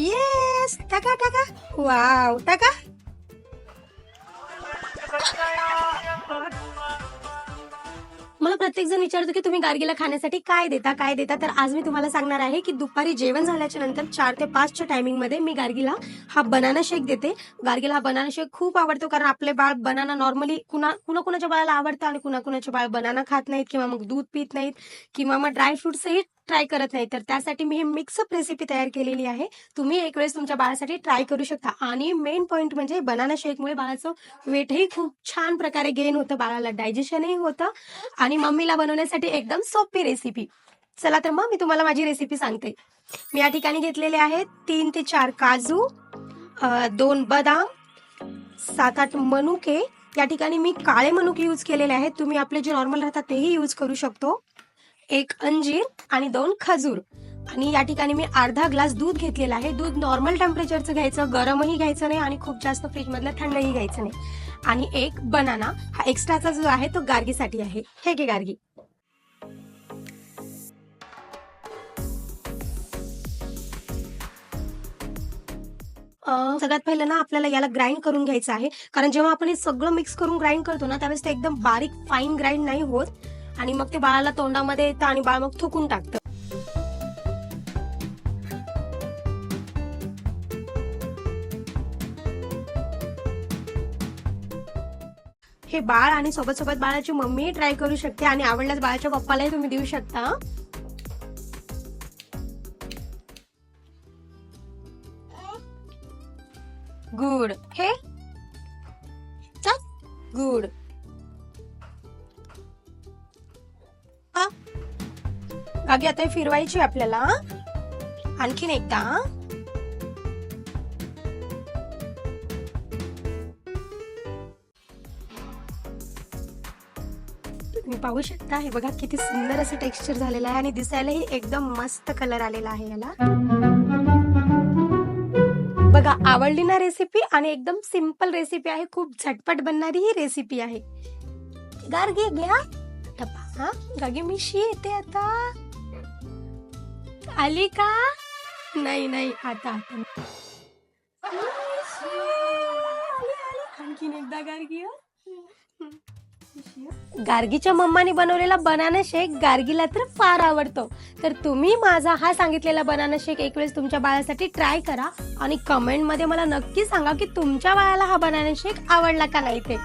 Yes टाका टाका wow टाका मला प्रत्येक जण विचारतो की तुम्ही गार्गीला खाण्यासाठी काय देता काय देता? तर आज मी तुम्हाला सांगणार आहे की दुपारी जेवण झाल्याच्यानंतर चार ते पाचच्या टायमिंगमध्ये मी गार्गीला हा बनाना शेक देते. गार्गीला हा बनाना शेक खूप आवडतो कारण आपले बाळ बनाना नॉर्मली कुणा कुणा कुणाच्या बाळाला आवडतं आणि कुणा कुणाचे बाळ बनाना खात नाहीत किंवा मग दूध पित नाहीत किंवा मग ड्रायफ्रुट्सही ट्राय करत नाही तर त्यासाठी मी हे मिक्सअप रेसिपी तयार केलेली आहे. तुम्ही एक वेळेस तुमच्या बाळासाठी ट्राय करू शकता. आणि मेन पॉइंट म्हणजे बनाना शेकमुळे बाळाचं वेटही खूप छान प्रकारे गेन होतं. बाळाला डायजेशनही होतं. आणि मम्मीला बनवण्यासाठी एकदम सोपी रेसिपी चला तर मग मी तुम्हाला माझी रेसिपी सांगते. मी या ठिकाणी घेतलेले आहेत तीन ते चार काजू दोन बदाम सात आठ मनुके. या ठिकाणी मी काळे मनुके यूज केलेले आहेत. तुम्ही आपले जे नॉर्मल राहतात तेही यूज करू शकतो. एक अंजीर आणि दोन खजूर. आणि या ठिकाणी मी अर्धा ग्लास दूध घेतलेला आहे. दूध नॉर्मल टेम्परेचरचं घ्यायचं गरमही घ्यायचं नाही आणि खूप जास्त फ्रीजमधलं थंडही घ्यायचं नाही. आणि एक बनाना हा एक्स्ट्राचा जो आहे तो गार्गीसाठी आहे. हे घे गार्गी. सगळ्यात पहिलं ना आपल्याला याला ग्राइंड करून घ्यायचं आहे. कारण जेव्हा आपण हे सगळं मिक्स करून ग्राइंड करतो ना त्यावेळेस ते एकदम बारीक फाईन ग्राइंड नाही होत. आणि मग ते बाळाला तोंडामध्ये येतं आणि बाळ मग थुकून टाकतं. हे बाळ आणि सोबत सोबत बाळाची मम्मी ट्राय करू शकते आणि आवडल्यास बाळाच्या पप्पालाही तुम्ही देऊ शकता. गुड हे? गुड अगदी आता हे फिरवायची आपल्याला आणखीन एकदा तुम्ही पाहू शकता हे बघा किती सुंदर असं टेक्स्चर झालेलं आहे आणि दिसायलाही एकदम मस्त कलर आलेला आहे याला. बघा आवडली ना रेसिपी आणि एकदम सिंपल रेसिपी आहे. खूप झटपट बनणारी ही रेसिपी आहे. गार्गी घ्या. डबा हा? गागी शी येते आता. आली का नाही नाही आता आता. आणखीन एकदा गार्गी. गार्गीच्या मम्माने बनवलेला बनाना शेक गार्गीला तर फार आवडतो तर तुम्ही माझा हा सांगितलेला बनाना शेक एक वेळेस तुमच्या बाळासाठी ट्राय करा आणि कमेंटमध्ये मला नक्की सांगा की तुमच्या बाळाला हा बनाना शेक आवडला का नाही ते